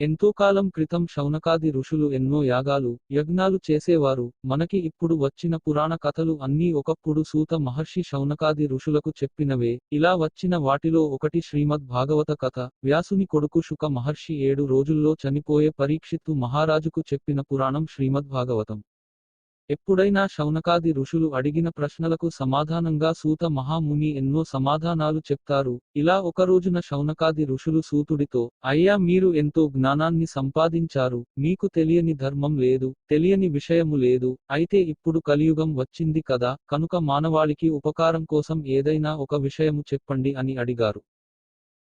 ఎంతో కాలం క్రితం శౌనకాది ఋషులు ఎన్నో యాగాలు యజ్ఞాలు చేసేవారు. మనకి ఇప్పుడు వచ్చిన పురాణ కథలు అన్నీ ఒకప్పుడు సూత మహర్షి శౌనకాది ఋషులకు చెప్పినవే. ఇలా వచ్చిన వాటిలో ఒకటి శ్రీమద్ భాగవత కథ. వ్యాసుని కొడుకు శుక మహర్షి ఏడు రోజుల్లో చనిపోయే పరీక్షిత్తు మహారాజుకు చెప్పిన పురాణం శ్రీమద్ భాగవతం. ఎప్పుడైనా శౌనకాది ఋషులు అడిగిన ప్రశ్నలకు సమాధానంగా సూత మహాముని ఎన్నో సమాధానాలు చెప్తారు. ఇలా ఒక రోజున శౌనకాది ఋషులు సూతుడితో అయ్యా మీరు ఎంతో జ్ఞానాన్ని సంపాదించారు. మీకు తెలియని ధర్మం లేదు తెలియని విషయము లేదు. అయితే ఇప్పుడు కలియుగం వచ్చింది కదా కనుక మానవాళికి ఉపకారం కోసం ఏదైనా ఒక విషయము చెప్పండి అని అడిగారు.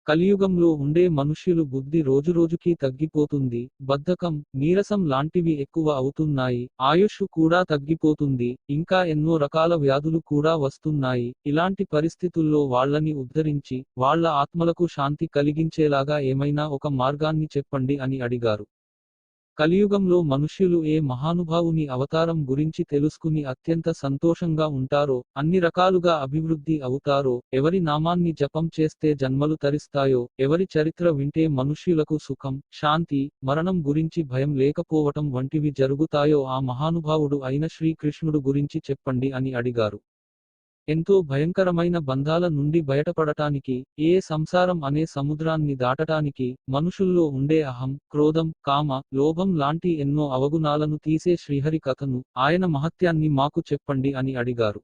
కలియుగంలో ఉండే మనుష్యులు బుద్ధి రోజురోజుకీ తగ్గిపోతుంది బద్ధకం నీరసం లాంటివి ఎక్కువ అవుతున్నాయి ఆయుష్ కూడా తగ్గిపోతుంది ఇంకా ఎన్నో రకాల వ్యాధులు కూడా వస్తున్నాయి. ఇలాంటి పరిస్థితుల్లో వాళ్ళని ఉద్ధరించి వాళ్ళ ఆత్మలకు శాంతి కలిగించేలాగా ఏమైనా ఒక మార్గాన్ని చెప్పండి అని అడిగారు. కలియుగంలో మనుష్యులు ఏ మహానుభావుని అవతారం గురించి తెలుసుకుని అత్యంత సంతోషంగా ఉంటారో అన్ని రకాలుగా అభివృద్ధి అవుతారో ఎవరి నామాన్ని జపం చేస్తే జన్మలు తరిస్తాయో ఎవరి చరిత్ర వింటే మనుష్యులకు సుఖం శాంతి మరణం గురించి భయం లేకపోవటం వంటివి జరుగుతాయో ఆ మహానుభావుడు అయిన శ్రీకృష్ణుడు గురించి చెప్పండి అని అడిగారు. ఎంతో భయంకరమైన బంధాల నుండి బయటపడటానికి ఏ సంసారం అనే సముద్రాన్ని దాటటానికి మనుషుల్లో ఉండే అహం క్రోధం కామ లోభం లాంటి ఎన్నో అవగుణాలను తీసే శ్రీహరి కథను ఆయన మహత్యాన్ని మాకు చెప్పండి అని అడిగారు.